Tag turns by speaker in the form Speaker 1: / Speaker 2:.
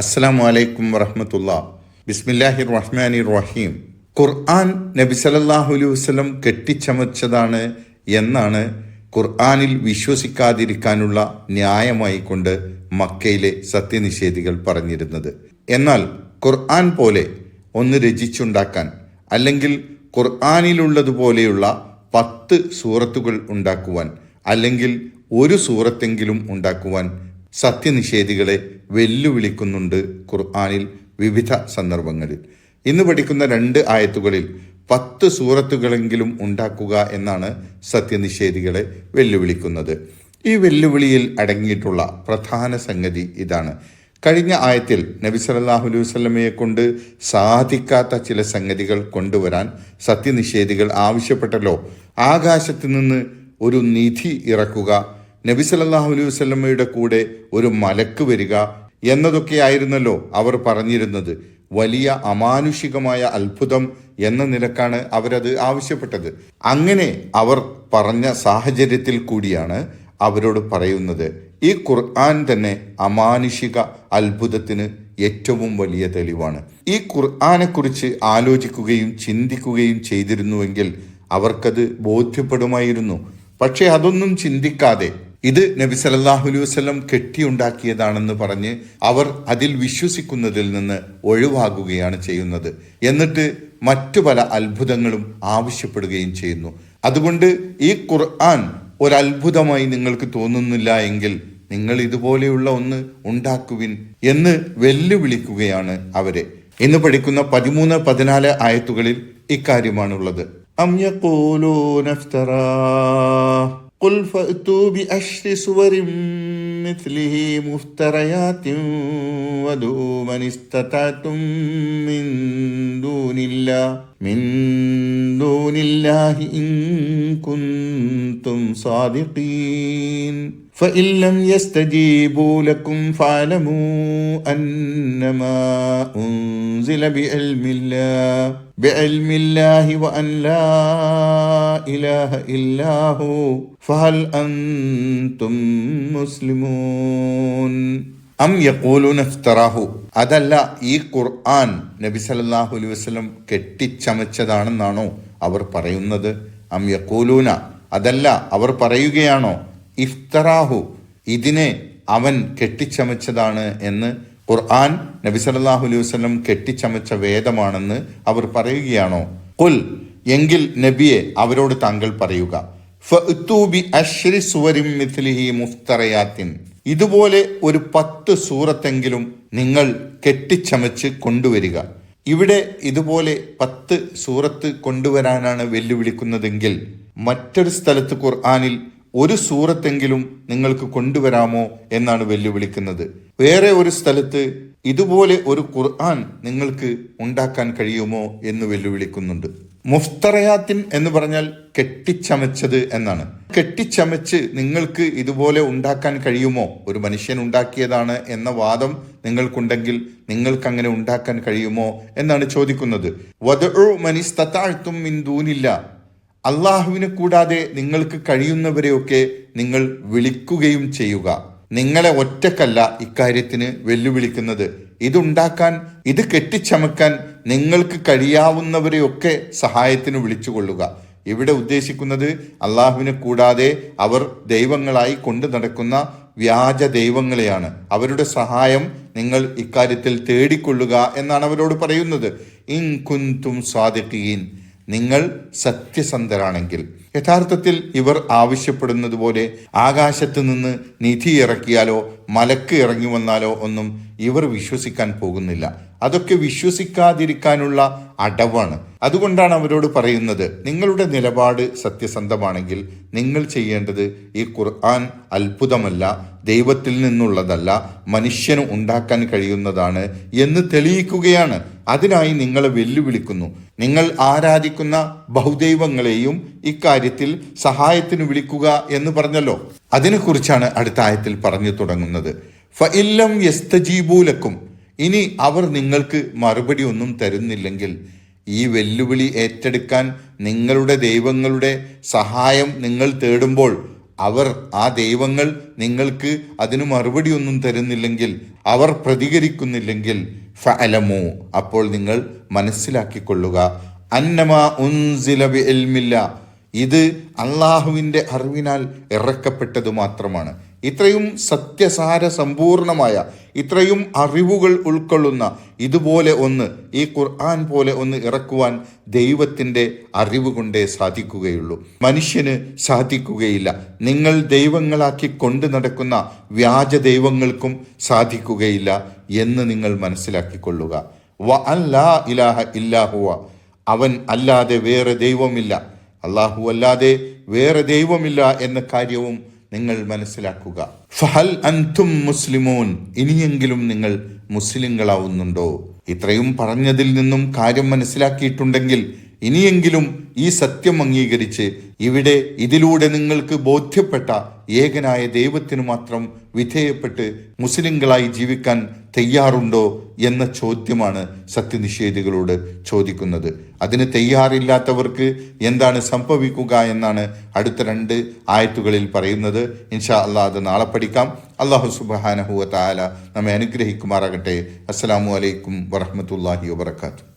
Speaker 1: അസ്സലാമു അലൈക്കും വറഹമത്തുള്ള. ബിസ്മില്ലാഹി റഹ്മാനി റഹീം ഖുർആൻ നബി സല്ലല്ലാഹു അലൈഹി വസല്ലം കെട്ടിച്ചമച്ചതാണ് എന്നാണ് ഖുർആാനിൽ വിശ്വസിക്കാതിരിക്കാനുള്ള ന്യായമായി കൊണ്ട് മക്കയിലെ സത്യനിഷേധികൾ പറഞ്ഞിരുന്നത്. എന്നാൽ ഖുർആൻ പോലെ ഒന്ന് രചിച്ചുണ്ടാക്കാൻ അല്ലെങ്കിൽ ഖുർആാനിലുള്ളതുപോലെയുള്ള പത്ത് സൂറത്തുകൾ ഉണ്ടാക്കുവാൻ അല്ലെങ്കിൽ ഒരു സൂറത്തെങ്കിലും ഉണ്ടാക്കുവാൻ സത്യനിഷേധികളെ വെല്ലുവിളിക്കുന്നുണ്ട് ഖുർആാനിൽ വിവിധ സന്ദർഭങ്ങളിൽ. ഇന്ന് പഠിക്കുന്ന രണ്ട് ആയത്തുകളിൽ പത്ത് സൂറത്തുകളെങ്കിലും ഉണ്ടാക്കുക എന്നാണ് സത്യനിഷേധികളെ വെല്ലുവിളിക്കുന്നത്. ഈ വെല്ലുവിളിയിൽ അടങ്ങിയിട്ടുള്ള പ്രധാന സംഗതി ഇതാണ്. കഴിഞ്ഞ ആയത്തിൽ നബി സല്ലല്ലാഹു അലൈഹി വസ്ലമയെ കൊണ്ട് സാധിക്കാത്ത ചില സംഗതികൾ കൊണ്ടുവരാൻ സത്യനിഷേധികൾ ആവശ്യപ്പെട്ടല്ലോ. ആകാശത്ത് നിന്ന് ഒരു നിധി ഇറക്കുക നബി സല്ലാഹു അലൈഹി വസ്ലമ്മയുടെ കൂടെ ഒരു മലക്ക് വരിക എന്നതൊക്കെയായിരുന്നല്ലോ അവർ പറഞ്ഞിരുന്നത്. വലിയ അമാനുഷികമായ അത്ഭുതം എന്ന നിലക്കാണ് അവരത് ആവശ്യപ്പെട്ടത്. അങ്ങനെ അവർ പറഞ്ഞ സാഹചര്യത്തിൽ കൂടിയാണ് അവരോട് പറയുന്നത്. ഈ ഖുർആൻ തന്നെ അമാനുഷിക അത്ഭുതത്തിന് ഏറ്റവും വലിയ തെളിവാണ്. ഈ ഖുർആനെ കുറിച്ച് ആലോചിക്കുകയും ചിന്തിക്കുകയും ചെയ്തിരുന്നുവെങ്കിൽ അവർക്കത് ബോധ്യപ്പെടുമായിരുന്നു. പക്ഷെ അതൊന്നും ചിന്തിക്കാതെ ഇത് നബി സലല്ലാഹു അലൈഹി വസല്ലം കെട്ടിയുണ്ടാക്കിയതാണെന്ന് പറഞ്ഞ് അവർ അതിൽ വിശ്വസിക്കുന്നതിൽ നിന്ന് ഒഴിവാകുകയാണ് ചെയ്യുന്നത്. എന്നിട്ട് മറ്റു പല അത്ഭുതങ്ങളും ആവശ്യപ്പെടുകയും ചെയ്യുന്നു. അതുകൊണ്ട് ഈ ഖുർആൻ ഒരത്ഭുതമായി നിങ്ങൾക്ക് തോന്നുന്നില്ല എങ്കിൽ നിങ്ങൾ ഇതുപോലെയുള്ള ഒന്ന് ഉണ്ടാക്കുവിൻ എന്ന് വെല്ലുവിളിക്കുകയാണ് അവരെ. ഇന്ന് പഠിക്കുന്ന പതിമൂന്ന് പതിനാല് ആയത്തുകളിൽ ഇക്കാര്യമാണുള്ളത്. أم يقولون افتراه؟ قل فأتوا بأشر سور مثله مفتريات ودعوا من استطعتم من دون الله من دون الله إن كنتم صادقين فإن لم يستجيبوا لكم فاعلموا أنما أنزل بعلم الله بعلم الله وأن لا ഇലാഹ ഇല്ലാഹു ഫഹൽ അൻതും മുസ്ലിമൂൻ. അം യഖൂലുന ഇഫ്തറാഹു. അതല്ല ഈ ഖുർആൻ നബി സല്ലല്ലാഹു അലൈഹി വസല്ലം കെട്ടിച്ചമച്ചതാണെന്നാണോ അവർ പറയുന്നത്? അം യഖൂലുന. അതല്ല അവർ പറയുകയാണോ? ഇഫ്തറാഹു ഇതിനെ അവൻ കെട്ടിച്ചമച്ചതാണ് എന്ന് ഖുർആൻ നബി സല്ലല്ലാഹു അലൈഹി വസല്ലം കെട്ടിച്ചമച്ച വേദമാണെന്ന് അവർ പറയുകയാണോ? ഖുൽ എങ്കിൽ നബിയെ അവരോട് താങ്കൾ പറയുക. ഇതുപോലെ ഒരു പത്ത് സൂറത്തെങ്കിലും നിങ്ങൾ കെട്ടിച്ചമച്ച് കൊണ്ടുവരിക. ഇവിടെ ഇതുപോലെ പത്ത് സൂറത്ത് കൊണ്ടുവരാനാണ് വെല്ലുവിളിക്കുന്നതെങ്കിൽ മറ്റൊരു സ്ഥലത്ത് ഖുർആാനിൽ ഒരു സൂറത്തെങ്കിലും നിങ്ങൾക്ക് കൊണ്ടുവരാമോ എന്നാണ് വെല്ലുവിളിക്കുന്നത്. വേറെ ഒരു സ്ഥലത്ത് ഇതുപോലെ ഒരു ഖുർആൻ നിങ്ങൾക്ക് ഉണ്ടാക്കാൻ കഴിയുമോ എന്ന് വെല്ലുവിളിക്കുന്നുണ്ട്. മുഫ്തറയാത്തിൻ എന്ന് പറഞ്ഞാൽ കെട്ടിച്ചമച്ചത് എന്നാണ്. കെട്ടിച്ചമച്ച് നിങ്ങൾക്ക് ഇതുപോലെ ഉണ്ടാക്കാൻ കഴിയുമോ? ഒരു മനുഷ്യൻ ഉണ്ടാക്കിയതാണ് എന്ന വാദം നിങ്ങൾക്കുണ്ടെങ്കിൽ നിങ്ങൾക്ക് അങ്ങനെ ഉണ്ടാക്കാൻ കഴിയുമോ എന്നാണ് ചോദിക്കുന്നത്. വധു മനിസ്തത്താഴ്ത്തും മിന്തൂനില്ല അള്ളാഹുവിനെ കൂടാതെ നിങ്ങൾക്ക് കഴിയുന്നവരെയൊക്കെ നിങ്ങൾ വിളിക്കുകയും ചെയ്യുക. നിങ്ങളെ ഒറ്റക്കല്ല ഇക്കാര്യത്തിന് വെല്ലുവിളിക്കുന്നത്. ഇതുണ്ടാക്കാൻ ഇത് കെട്ടിച്ചമക്കാൻ നിങ്ങൾക്ക് കഴിയാവുന്നവരെയൊക്കെ സഹായത്തിന് വിളിച്ചുകൊള്ളുക. ഇവിടെ ഉദ്ദേശിക്കുന്നത് അള്ളാഹുവിനെ കൂടാതെ അവർ ദൈവങ്ങളായി കൊണ്ടു നടക്കുന്ന വ്യാജ ദൈവങ്ങളെയാണ്. അവരുടെ സഹായം നിങ്ങൾ ഇക്കാര്യത്തിൽ തേടിക്കൊള്ളുക എന്നാണ് അവരോട് പറയുന്നത്. ഇൻ കുന്തും സ്വാദിഖീൻ നിങ്ങൾ സത്യസന്ധരാണെങ്കിൽ യഥാർത്ഥത്തിൽ ഇവർ ആവശ്യപ്പെടുന്നത് പോലെ ആകാശത്ത് നിന്ന് നിധി ഇറക്കിയാലോ മലക്ക് ഇറങ്ങി വന്നാലോ ഒന്നും ഇവർ വിശ്വസിക്കാൻ പോകുന്നില്ല. അതൊക്കെ വിശ്വസിക്കാതിരിക്കാനുള്ള അടവാണ്. അതുകൊണ്ടാണ് അവരോട് പറയുന്നത് നിങ്ങളുടെ നിലപാട് സത്യസന്ധമാണെങ്കിൽ നിങ്ങൾ ചെയ്യേണ്ടത് ഈ ഖുർആൻ അത്ഭുതമല്ല ദൈവത്തിൽ നിന്നുള്ളതല്ല മനുഷ്യന് ഉണ്ടാക്കാൻ കഴിയുന്നതാണ് എന്ന് തെളിയിക്കുകയാണ്. അതിനായി നിങ്ങളെ വെല്ലുവിളിക്കുന്നു. നിങ്ങൾ ആരാധിക്കുന്ന ബഹുദൈവങ്ങളെയും ഇക്കാര്യത്തിൽ സഹായത്തിന് വിളിക്കുക എന്ന് പറഞ്ഞല്ലോ. അതിനെക്കുറിച്ചാണ് അടുത്ത ആയത്തിൽ പറഞ്ഞു തുടങ്ങുന്നത്. ഫഇല്ലം യസ്തജീബൂലക്കും ഇനി അവർ നിങ്ങൾക്ക് മറുപടി ഒന്നും തരുന്നില്ലെങ്കിൽ ഈ വെല്ലുവിളി ഏറ്റെടുക്കാൻ നിങ്ങളുടെ ദൈവങ്ങളുടെ സഹായം നിങ്ങൾ തേടുമ്പോൾ അവർ ആ ദൈവങ്ങൾ നിങ്ങൾക്ക് അതിന് മറുപടി ഒന്നും തരുന്നില്ലെങ്കിൽ അവർ പ്രതികരിക്കുന്നില്ലെങ്കിൽ ഫഅലമു അപ്പോൾ നിങ്ങൾ മനസ്സിലാക്കിക്കൊള്ളുക. അന്നമ ഉൻസില എൽമില്ല ഇത് അള്ളാഹുവിന്റെ അറിവിനാൽ ഇറക്കപ്പെട്ടത് മാത്രമാണ്. ഇത്രയും സത്യസാര സമ്പൂർണമായ ഇത്രയും അറിവുകൾ ഉൾക്കൊള്ളുന്ന ഇതുപോലെ ഒന്ന് ഈ ഖുർആൻ പോലെ ഒന്ന് ഇറക്കുവാൻ ദൈവത്തിന്റെ അറിവ് കൊണ്ടേ സാധിക്കുകയുള്ളൂ. മനുഷ്യന് സാധിക്കുകയില്ല. നിങ്ങൾ ദൈവങ്ങളാക്കി കൊണ്ടു നടക്കുന്ന വ്യാജ ദൈവങ്ങൾക്കും സാധിക്കുകയില്ല എന്ന് നിങ്ങൾ മനസ്സിലാക്കിക്കൊള്ളുക. വ അല്ലാ ഇലാഹ ഇല്ലാഹുവ അവൻ അല്ലാതെ വേറെ ദൈവമില്ല. അള്ളാഹു അല്ലാതെ വേറെ ദൈവമില്ല എന്ന കാര്യവും നിങ്ങൾ മനസ്സിലാക്കുക. ഫഹൽ അന്തും മുസ്ലിമോൻ. ഇനിയെങ്കിലും നിങ്ങൾ മുസ്ലിങ്ങളാവുന്നുണ്ടോ? ഇത്രയും പറഞ്ഞതിൽ നിന്നും കാര്യം മനസ്സിലാക്കിയിട്ടുണ്ടെങ്കിൽ ഇനിയെങ്കിലും ഈ സത്യം അംഗീകരിച്ച് ഇവിടെ ഇതിലൂടെ നിങ്ങൾക്ക് ബോധ്യപ്പെട്ട ഏകനായ ദൈവത്തിനു മാത്രം വിധേയപ്പെട്ട് മുസ്ലിങ്ങളായി ജീവിക്കാൻ തയ്യാറുണ്ടോ എന്ന ചോദ്യമാണ് സത്യനിഷേധികളോട് ചോദിക്കുന്നത്. അതിന് തയ്യാറില്ലാത്തവർക്ക് എന്താണ് സംഭവിക്കുക എന്നാണ് അടുത്ത രണ്ട് ആയത്തുകളിൽ പറയുന്നത്. ഇൻഷാ അല്ലാ അത് നാളെ പഠിക്കാം. അള്ളാഹു സുബാനഹുവ താല നമ്മെ അനുഗ്രഹിക്കുമാറാകട്ടെ. അസ്സലാമു അലൈക്കും വറഹമത്തല്ലാഹി വബർക്കാത്തു